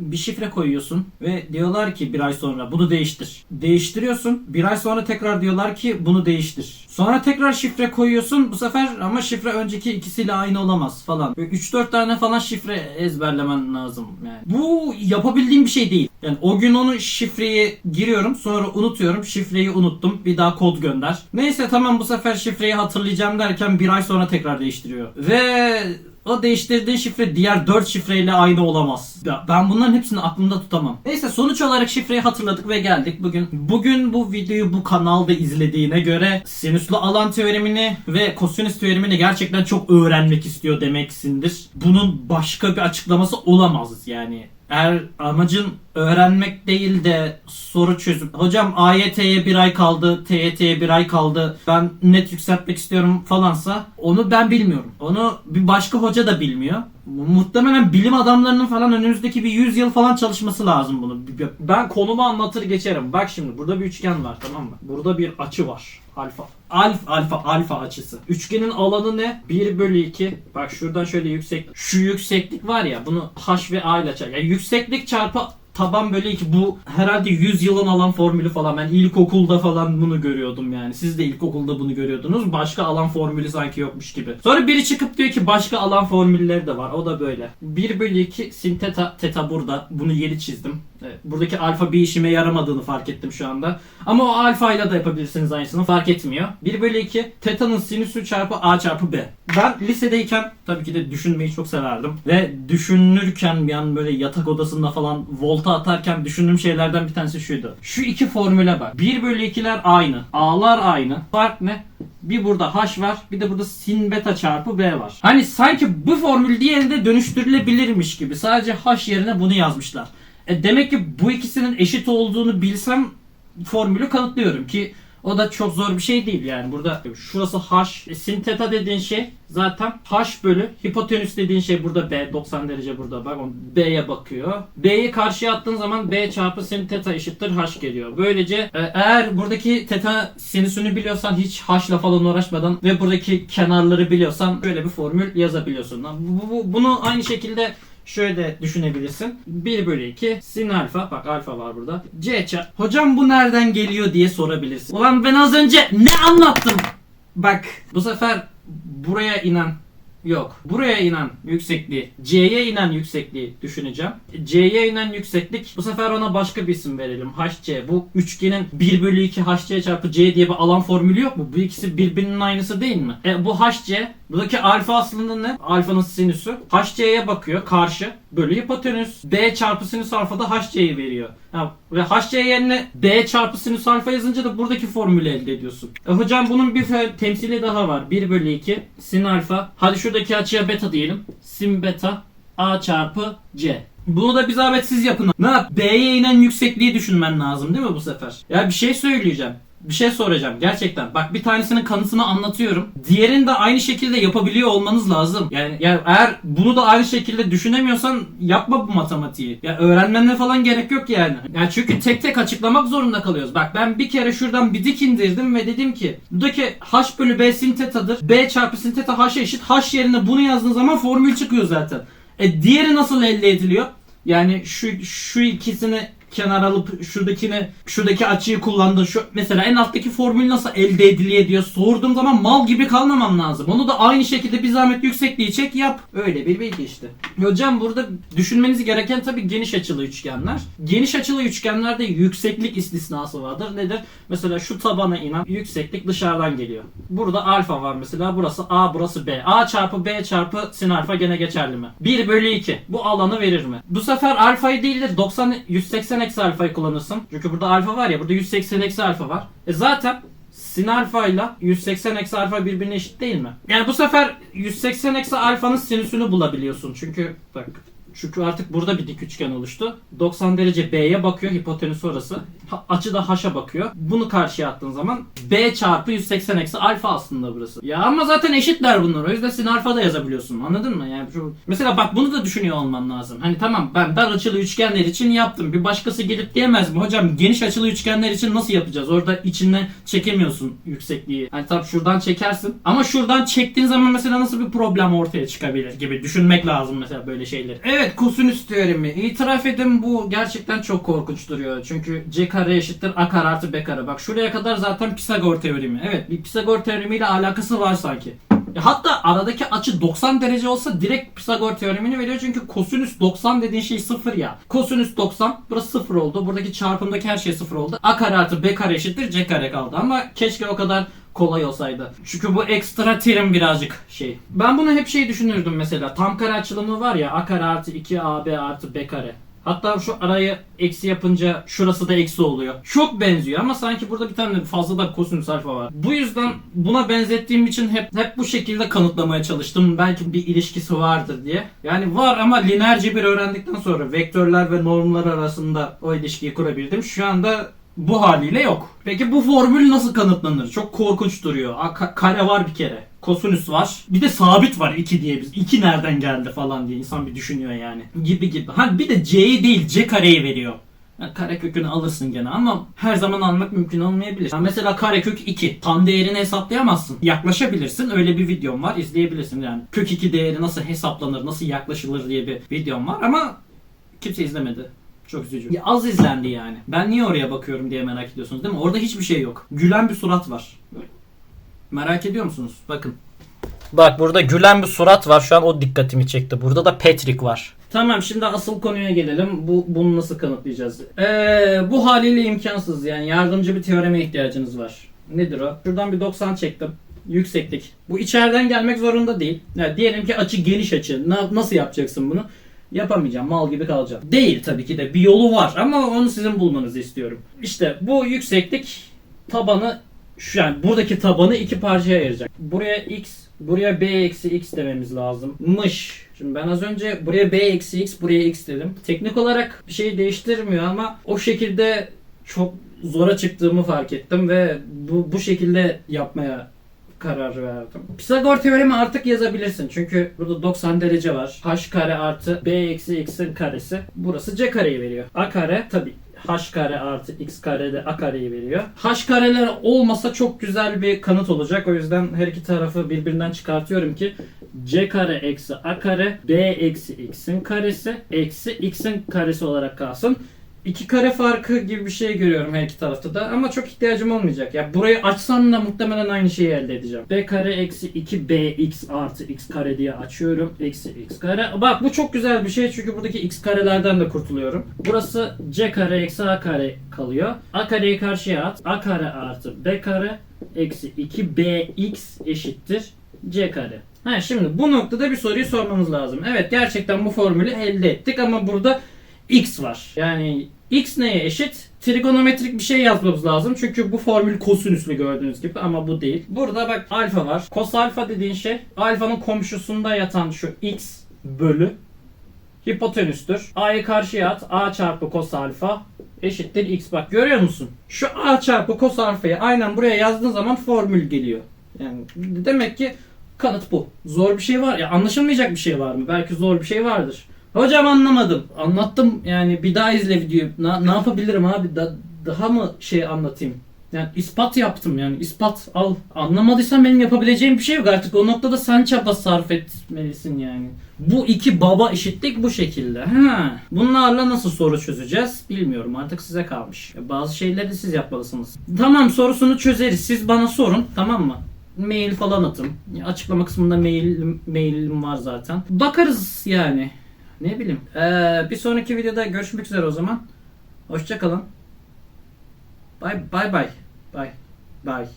bir şifre koyuyorsun ve diyorlar ki bir ay sonra bunu değiştir. Değiştiriyorsun. Bir ay sonra tekrar diyorlar ki bunu değiştir. Sonra tekrar şifre koyuyorsun. Bu sefer ama şifre önceki ikisiyle aynı olamaz falan. Böyle 3-4 tane falan şifre ezberlemen lazım. Yani. Bu yapabildiğim bir şey değil. Yani o gün onu şifreyi giriyorum sonra unutuyorum. Şifreyi unuttum. Bir daha kod gönder. Neyse tamam bu sefer şifreyi hatırlayacağım derken bir ay sonra tekrar değiştiriyor. Ve o değiştirdiğin şifre diğer 4 şifreyle aynı olamaz. Ya ben bunların hepsini aklımda tutamam. Neyse sonuç olarak şifreyi hatırladık ve geldik bugün. Bugün bu videoyu bu kanalda izlediğine göre sinüslü alan teoremini ve kosinüs teoremini gerçekten çok öğrenmek istiyor demeksindir. Bunun başka bir açıklaması olamaz yani. Eğer amacın öğrenmek değil de soru çözüp hocam AYT'ye bir ay kaldı, TYT'ye bir ay kaldı ben net yükseltmek istiyorum falansa onu ben bilmiyorum. Onu bir başka hoca da bilmiyor. Muhtemelen bilim adamlarının falan önümüzdeki bir 100 yıl falan çalışması lazım bunu. Ben konumu anlatır geçerim. Bak şimdi burada bir üçgen var tamam mı? Burada bir açı var. Alfa. Alf, alfa, alfa açısı. Üçgenin alanı ne? 1 bölü 2. Bak şuradan şöyle yüksek. Şu yükseklik var ya bunu h ve a ile çarp. Yani yükseklik çarpı taban bölü 2 bu herhalde 100 yılın alan formülü falan. Ben ilkokulda falan bunu görüyordum yani. Siz de ilkokulda bunu görüyordunuz. Başka alan formülü sanki yokmuş gibi. Sonra biri çıkıp diyor ki başka alan formülleri de var. O da böyle. 1 bölü 2 sin teta, teta burada. Bunu yeni çizdim. Buradaki alfa bir işime yaramadığını fark ettim şu anda. Ama o alfa ile de yapabilirsiniz aynısını fark etmiyor. 1 bölü 2 teta'nın sinüsü çarpı a çarpı b. Ben lisedeyken tabii ki de düşünmeyi çok severdim. Ve düşünürken bir an böyle yatak odasında falan volta atarken düşündüğüm şeylerden bir tanesi şuydu. Şu iki formüle bak. 1 bölü 2'ler aynı. A'lar aynı. Fark ne? Bir burada h var, bir de burada sin beta çarpı b var. Hani sanki bu formül diğerinde dönüştürülebilirmiş gibi. Sadece h yerine bunu yazmışlar. E demek ki bu ikisinin eşit olduğunu bilsem formülü kanıtlıyorum ki o da çok zor bir şey değil yani. Burada şurası h, e, sin theta dediğin şey zaten h bölü hipotenüs dediğin şey burada b 90 derece burada bak b'ye bakıyor. B'yi karşıya attığın zaman b çarpı sin theta eşittir h geliyor. Böylece e, eğer buradaki theta sinüsünü biliyorsan hiç h ile falan uğraşmadan ve buradaki kenarları biliyorsan böyle bir formül yazabiliyorsun. Bu, bu, bunu aynı şekilde Şöyle de düşünebilirsin. 1 bölü 2 sin alfa. Bak alfa var burada. C çarp. Hocam bu nereden geliyor diye sorabilirsin. Ulan ben az önce ne anlattım? Bak bu sefer buraya inen Yok. Buraya inen yüksekliği, C'ye inen yüksekliği düşüneceğim. C'ye inen yükseklik bu sefer ona başka bir isim verelim. HC. Bu üçgenin 1 bölü 2 HC çarpı C diye bir alan formülü yok mu? Bu ikisi birbirinin aynısı değil mi? E bu HC. Buradaki alfa aslında ne? Alfanın sinüsü. HC'ye bakıyor karşı bölü hipotenüs. B çarpı sinüs alfa da HC'yi veriyor. Ha, ve HC yerine B çarpı sinüs alfa yazınca da buradaki formülü elde ediyorsun. E hocam bunun bir temsili daha var. 1 bölü 2 sin alfa. Hadi şuradaki açıya beta diyelim. Sin beta A çarpı C. Bunu da bir zahmet siz yapın. Ne yap? B'ye inen yüksekliği düşünmen lazım değil mi bu sefer? Ya bir şey söyleyeceğim. Bir şey soracağım gerçekten. Bak bir tanesinin kanıtını anlatıyorum. Diğerini de aynı şekilde yapabiliyor olmanız lazım. Yani, yani eğer bunu da aynı şekilde düşünemiyorsan yapma bu matematiği. Ya öğrenmene falan gerek yok yani. Yani çünkü tek tek açıklamak zorunda kalıyoruz. Bak ben bir kere şuradan bir dik indirdim ve dedim ki buradaki h bölü b sin thetadır. b çarpı sin theta h eşit. h yerine bunu yazdığın zaman formül çıkıyor zaten. E diğeri nasıl elde ediliyor? Yani şu şu ikisini kenar alıp şuradakini şuradaki açıyı kullandın. Şu mesela en alttaki formül nasıl elde ediliyor diye sorduğum zaman mal gibi kalmamam lazım. Onu da aynı şekilde bir zahmet yüksekliği çek yap. Öyle bir bilgi işte. Hocam burada düşünmeniz gereken tabii geniş açılı üçgenler. Geniş açılı üçgenlerde yükseklik istisnası vardır. Nedir? Mesela şu tabana inen yükseklik dışarıdan geliyor. Burada alfa var mesela. Burası A, burası B. A çarpı B çarpı sin alfa gene geçerli mi? 1 bölü 2. Bu alanı verir mi? Bu sefer alfayı değil de 90 180 eksi alfayı kullanırsın. Çünkü burada alfa var ya burada 180 eksi alfa var. E zaten sin alfa ile 180 eksi alfa birbirine eşit değil mi? Yani bu sefer 180 eksi alfanın sinüsünü bulabiliyorsun. Çünkü bak çünkü artık burada bir dik üçgen oluştu. 90 derece B'ye bakıyor. Hipotenüs orası. Ha- açı da H'a bakıyor. Bunu karşıya attığın zaman B çarpı 180 eksi alfa aslında burası. Ya ama zaten eşitler bunlar. O yüzden sin alfa da yazabiliyorsun. Anladın mı? Yani şu, mesela bak bunu da düşünüyor olman lazım. Hani tamam ben dar açılı üçgenler için yaptım. Bir başkası gelip diyemez mi? Hocam geniş açılı üçgenler için nasıl yapacağız? Orada içinden çekemiyorsun yüksekliği. Hani tabii şuradan çekersin. Ama şuradan çektiğin zaman mesela nasıl bir problem ortaya çıkabilir gibi düşünmek lazım mesela böyle şeyleri. Evet kosinüs teoremi. İtiraf edin bu gerçekten çok korkunç duruyor. Çünkü c kare eşittir a kare artı b kare. Bak şuraya kadar zaten Pisagor teoremi. Evet bir Pisagor teoremiyle alakası var sanki. Ya hatta aradaki açı 90 derece olsa direkt Pisagor teoremini veriyor çünkü kosinüs 90 dediğin şey sıfır ya. Kosinüs 90 burası sıfır oldu. Buradaki çarpımdaki her şey sıfır oldu. A kare artı B kare eşittir C kare kaldı ama keşke o kadar kolay olsaydı. Çünkü bu ekstra terim birazcık şey. Ben bunu hep şey düşünürdüm mesela. Tam kare açılımı var ya A kare artı 2AB artı B kare. Hatta şu arayı eksi yapınca şurası da eksi oluyor. Çok benziyor ama sanki burada bir tane fazla da kosinüs alfa var. Bu yüzden buna benzettiğim için hep hep bu şekilde kanıtlamaya çalıştım. Belki bir ilişkisi vardır diye. Yani var ama lineer cebir öğrendikten sonra vektörler ve normlar arasında o ilişkiyi kurabildim. Şu anda bu haliyle yok. Peki bu formül nasıl kanıtlanır? Çok korkunç duruyor. A, ka- kare var bir kere. Kosinüs var. Bir de sabit var 2 diye biz. 2 nereden geldi falan diye insan bir düşünüyor yani. Gibi gibi. Ha bir de c'yi değil c kareyi veriyor. Yani kare kökünü alırsın gene ama her zaman almak mümkün olmayabilir. Yani mesela karekök 2. Tam değerini hesaplayamazsın. Yaklaşabilirsin. Öyle bir videom var. izleyebilirsin yani. Kök 2 değeri nasıl hesaplanır, nasıl yaklaşılır diye bir videom var ama kimse izlemedi. Çok üzücü. Ya az izlendi yani. Ben niye oraya bakıyorum diye merak ediyorsunuz değil mi? Orada hiçbir şey yok. Gülen bir surat var. Böyle. Merak ediyor musunuz? Bakın. Bak burada gülen bir surat var. Şu an o dikkatimi çekti. Burada da Patrick var. Tamam şimdi asıl konuya gelelim. Bu bunu nasıl kanıtlayacağız? Ee, bu haliyle imkansız yani yardımcı bir teoreme ihtiyacınız var. Nedir o? Şuradan bir 90 çektim. Yükseklik. Bu içeriden gelmek zorunda değil. Yani diyelim ki açı geniş açı. Na- nasıl yapacaksın bunu? Yapamayacağım. Mal gibi kalacağım. Değil tabii ki de. Bir yolu var ama onu sizin bulmanızı istiyorum. İşte bu yükseklik tabanı şu yani buradaki tabanı iki parçaya ayıracak. Buraya x, buraya b eksi x dememiz lazımmış. Şimdi ben az önce buraya b eksi x, buraya x dedim. Teknik olarak bir şey değiştirmiyor ama o şekilde çok zora çıktığımı fark ettim ve bu, bu şekilde yapmaya karar verdim. Pisagor teoremi artık yazabilirsin. Çünkü burada 90 derece var. h kare artı b eksi x'in karesi. Burası c kareyi veriyor. a kare tabi h kare artı x kare de a kareyi veriyor. h kareler olmasa çok güzel bir kanıt olacak. O yüzden her iki tarafı birbirinden çıkartıyorum ki c kare eksi a kare b eksi x'in karesi eksi x'in karesi olarak kalsın. İki kare farkı gibi bir şey görüyorum her iki tarafta da ama çok ihtiyacım olmayacak. Ya burayı açsam da muhtemelen aynı şeyi elde edeceğim. b kare eksi 2 bx artı x kare diye açıyorum. Eksi x kare. Bak bu çok güzel bir şey çünkü buradaki x karelerden de kurtuluyorum. Burası c kare eksi a kare kalıyor. a kareyi karşıya at. a kare artı b kare eksi 2 bx eşittir c kare. Ha şimdi bu noktada bir soruyu sormamız lazım. Evet gerçekten bu formülü elde ettik ama burada x var. Yani x neye eşit? Trigonometrik bir şey yazmamız lazım. Çünkü bu formül kosinüslü gördüğünüz gibi ama bu değil. Burada bak alfa var. Kos alfa dediğin şey alfanın komşusunda yatan şu x bölü hipotenüstür. A'yı karşıya at. A çarpı kos alfa eşittir x. Bak görüyor musun? Şu A çarpı kos alfayı aynen buraya yazdığın zaman formül geliyor. Yani demek ki kanıt bu. Zor bir şey var ya anlaşılmayacak bir şey var mı? Belki zor bir şey vardır. Hocam anlamadım. Anlattım yani bir daha izle videoyu. Na- ne yapabilirim abi? Da- daha mı şey anlatayım? Yani ispat yaptım yani ispat al. Anlamadıysan benim yapabileceğim bir şey yok artık o noktada sen çaba sarf etmelisin yani. Bu iki baba eşitlik bu şekilde. Ha. Bunlarla nasıl soru çözeceğiz bilmiyorum artık size kalmış. Bazı şeyleri siz yapmalısınız. Tamam sorusunu çözeriz siz bana sorun tamam mı? Mail falan atın. Açıklama kısmında mail mailim var zaten. Bakarız yani. Ne bileyim. Ee, bir sonraki videoda görüşmek üzere o zaman. Hoşçakalın. Bye bye bye. Bye. Bye.